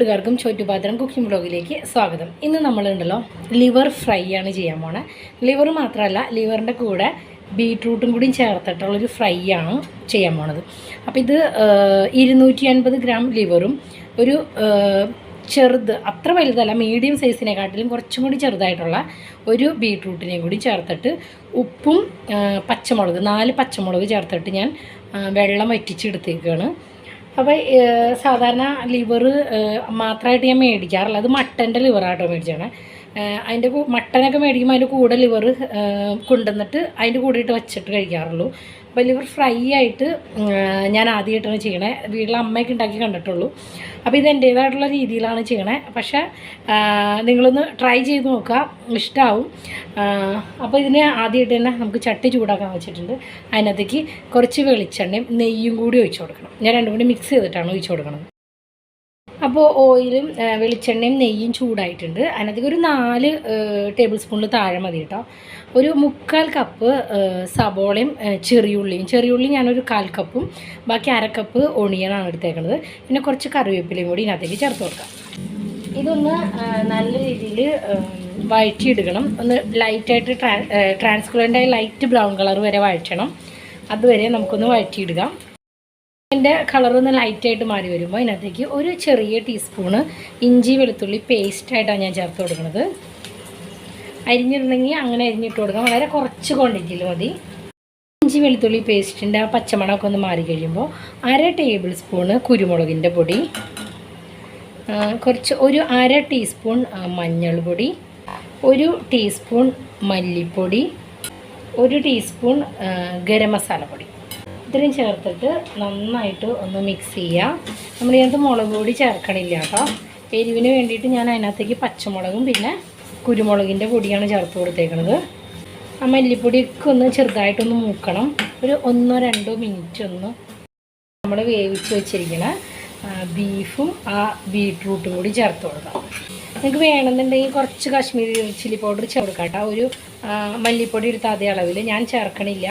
കൂട്ടുകാർക്കും ചോറ്റുപാത്രം കുക്കിംഗ് ബ്ലോഗിലേക്ക് സ്വാഗതം. ഇന്ന് നമ്മളുണ്ടല്ലോ ലിവർ ഫ്രൈ ആണ് ചെയ്യാൻ പോണേ. ലിവർ മാത്രമല്ല ലിവറിന്റെ കൂടെ ബീട്രൂട്ടും കൂടിയും ചേർത്തിട്ടുള്ളൊരു ഫ്രൈ ആണ് ചെയ്യാൻ പോണത്. അപ്പോൾ ഇത് ഇരുന്നൂറ്റി അൻപത് ഗ്രാം ലിവറും ഒരു ചെറുത് അത്ര വലുതല്ല മീഡിയം സൈസിനെക്കാട്ടിലും കുറച്ചും കൂടി ചെറുതായിട്ടുള്ള ഒരു ബീട്രൂട്ടിനെയും കൂടി ചേർത്തിട്ട് ഉപ്പും പച്ചമുളക് നാല് പച്ചമുളക് ചേർത്തിട്ട് ഞാൻ വെള്ളം വറ്റിച്ചെടുത്തേക്കാണ്. അപ്പോൾ സാധാരണ ലിവർ മാത്രമായിട്ട് ഞാൻ മേടിക്കാറില്ല. അത് മട്ടന്റെ ലിവറാട്ടോ മേടിച്ചാണ് അതിന്റെ മട്ടനൊക്കെ മേടിക്കുമ്പോൾ അതിന്റെ കൂടെ ലിവർ കൊണ്ടുവന്നിട്ട് അതിന്റെ കൂടെ ഇട്ട് വെച്ചിട്ട് കഴിക്കാറുള്ളൂ. അപ്പോൾ ലിവർ ഫ്രൈ ആയിട്ട് ഞാൻ ആദ്യമായിട്ടാണ് ചെയ്യണേ. വീട്ടിൽ അമ്മയൊക്കെ ഉണ്ടാക്കി കണ്ടിട്ടുള്ളൂ. അപ്പോൾ ഇത് എന്റേതായിട്ടുള്ള രീതിയിലാണ് ചെയ്യണേ. പക്ഷേ നിങ്ങളൊന്ന് ട്രൈ ചെയ്ത് നോക്കുക. ഇഷ്ടമാവും അപ്പോൾ ഇതിന് ആദ്യമായിട്ട് തന്നെ നമുക്ക് ചട്ടി ചൂടാക്കാൻ വെച്ചിട്ടുണ്ട്. അതിനകത്തേക്ക് കുറച്ച് വെളിച്ചെണ്ണയും നെയ്യും കൂടി ഒഴിച്ചു കൊടുക്കണം. ഞാൻ രണ്ടും കൂടി മിക്സ് ചെയ്തിട്ടാണ് ഒഴിച്ചു കൊടുക്കുന്നത് അപ്പോൾ ഓയിലും വെളിച്ചെണ്ണയും നെയ്യും ചൂടായിട്ടുണ്ട്. അതിനകത്തേക്ക് ഒരു നാല് ടേബിൾ സ്പൂണിൽ താഴെ മതി കേട്ടോ. ഒരു മുക്കാൽ കപ്പ് സബോളയും ചെറിയുള്ളിയും. ചെറിയുള്ളി ഞാനൊരു കാൽ കപ്പും ബാക്കി അര കപ്പ് ഒണിയനാണ് എടുത്തേക്കുന്നത് പിന്നെ കുറച്ച് കറിവേപ്പിലയും കൂടി ഇതിനകത്തേക്ക് ചേർത്ത് കൊടുക്കാം. ഇതൊന്ന് നല്ല രീതിയിൽ വഴറ്റിയെടുക്കണം. ഒന്ന് ലൈറ്റായിട്ട് ട്രാ ട്രാൻസ്പെറന്റായി ലൈറ്റ് ബ്രൗൺ കളർ വരെ വഴറ്റണം. അതുവരെ നമുക്കൊന്ന് വഴറ്റിയിടുക. എന്റെ കളറൊന്ന് ലൈറ്റായിട്ട് മാറി വരുമ്പോൾ അതിനകത്തേക്ക് ഒരു ചെറിയ ടീസ്പൂണ് ഇഞ്ചി വെളുത്തുള്ളി പേസ്റ്റായിട്ടാണ് ഞാൻ ചേർത്ത് കൊടുക്കുന്നത്. അരിഞ്ഞിരുന്നെങ്കിൽ അങ്ങനെ അരിഞ്ഞിട്ട് കൊടുക്കാം. വളരെ കുറച്ച് ക്വാണ്ടിറ്റിയിൽ മതി. ഇഞ്ചി വെളുത്തുള്ളി പേസ്റ്റിന്റെ ആ പച്ചമണമൊക്കെ ഒന്ന് മാറി കഴിയുമ്പോൾ അര ടേബിൾ സ്പൂണ് കുരുമുളകിന്റെ പൊടി കുറച്ച് ഒരു അര ടീസ്പൂൺ മഞ്ഞൾ മഞ്ഞൾപ്പൊടി ഒരു ടീസ്പൂൺ മല്ലിപ്പൊടി ഒരു ടീസ്പൂൺ ഗരം മസാല മസാലപ്പൊടി ഇത്രയും ചേർത്തിട്ട് നന്നായിട്ട് ഒന്ന് മിക്സ് ചെയ്യുക നമ്മൾ ഇതിനകത്ത് മുളക് പൊടി ചേർക്കണില്ല കേട്ടോ. എരിവിന് വേണ്ടിയിട്ട് ഞാൻ അതിനകത്തേക്ക് പച്ചമുളകും പിന്നെ കുരുമുളകിന്റെ പൊടിയാണ് ചേർത്ത് കൊടുത്തേക്കുന്നത് ആ മല്ലിപ്പൊടിയൊക്കെ ഒന്ന് ചെറുതായിട്ടൊന്ന് മൂക്കണം. ഒരു ഒന്നോ രണ്ടോ മിനിറ്റ് ഒന്ന് നമ്മൾ വേവിച്ച് വെച്ചിരിക്കണ ബീഫും ആ ബീട്രൂട്ടും കൂടി ചേർത്ത് കൊടുക്കാം. നിങ്ങൾക്ക് വേണമെന്നുണ്ടെങ്കിൽ കുറച്ച് കാശ്മീരി ചില്ലി പൗഡർ ചേർക്കാം കേട്ടോ. ഒരു മല്ലിപ്പൊടി എടുത്ത അതേ അളവിൽ ഞാൻ ചേർക്കണില്ല.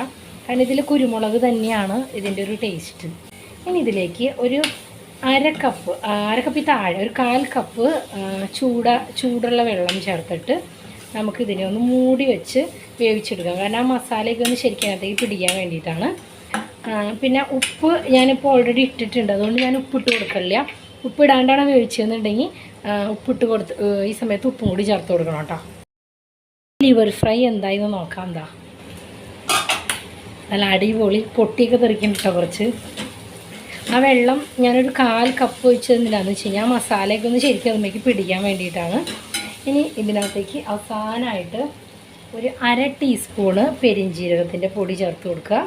കാരണം ഇതിൽ കുരുമുളക് തന്നെയാണ് ഇതിന്റെ ഒരു ടേസ്റ്റ് ഇനി ഇതിലേക്ക് ഒരു അര കപ്പ് അര താഴെ ഒരു കാൽ കപ്പ് ചൂട ചൂടുള്ള വെള്ളം ചേർത്തിട്ട് നമുക്ക് ഇതിനെ ഒന്ന് മൂടി വെച്ച് വേവിച്ചെടുക്കാം. കാരണം ആ മസാലയൊക്കെ ഒന്ന് ശരിക്കും അതിനകത്തേക്ക് പിടിക്കാൻ വേണ്ടിയിട്ടാണ്. പിന്നെ ഉപ്പ് ഞാനിപ്പോൾ ഓൾറെഡി ഇട്ടിട്ടുണ്ട്. അതുകൊണ്ട് ഞാൻ ഉപ്പിട്ട് കൊടുക്കില്ല ഉപ്പ് ഇടാണ്ടാണ് വേവിച്ചതെന്നുണ്ടെങ്കിൽ ഉപ്പിട്ട് കൊടുത്ത് ഈ സമയത്ത് ഉപ്പും കൂടി ചേർത്ത് കൊടുക്കണം കേട്ടോ. ലിവർ ഫ്രൈ എന്തായെന്ന് നോക്കാം എന്താ? നല്ല അടിപൊളി പൊട്ടിയൊക്കെ തെറിക്കും കേട്ടോ കുറച്ച്. ആ വെള്ളം ഞാനൊരു കാൽ കപ്പ് ഒഴിച്ച് തന്നില്ലാന്ന് വെച്ച് കഴിഞ്ഞാൽ മസാലയൊക്കെ ഒന്ന് ശരിക്കും അതിലേക്ക് പിടിക്കാൻ വേണ്ടിയിട്ടാണ്. ഇനി ഇതിനകത്തേക്ക് അവസാനമായിട്ട് ഒരു അര ടീസ്പൂണ് പെരിഞ്ജീരകത്തിന്റെ പൊടി ചേർത്ത് കൊടുക്കുക.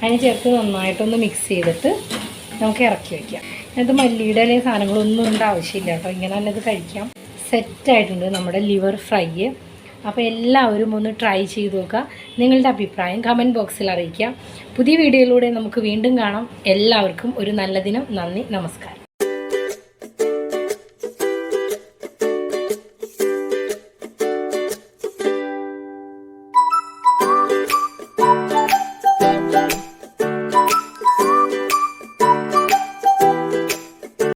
അതിന് ചേർത്ത് നന്നായിട്ടൊന്ന് മിക്സ് ചെയ്തിട്ട് നമുക്ക് ഇറക്കി വയ്ക്കാം ഇതിനകത്ത് മല്ലിയുടെ അല്ലെങ്കിൽ സാധനങ്ങളൊന്നും ഉണ്ട് ആവശ്യമില്ല കേട്ടോ ഇങ്ങനെ ഇത് കഴിക്കാം. സെറ്റായിട്ടുണ്ട് നമ്മുടെ ലിവർ ഫ്രൈ. അപ്പോൾ എല്ലാവരും ഒന്ന് ട്രൈ ചെയ്ത് നോക്കുക. നിങ്ങളുടെ അഭിപ്രായം കമന്റ് ബോക്സിൽ അറിയിക്കുക. പുതിയ വീഡിയോയിലൂടെ നമുക്ക് വീണ്ടും കാണാം. എല്ലാവർക്കും ഒരു നല്ല ദിനം. നന്ദി. നമസ്കാരം.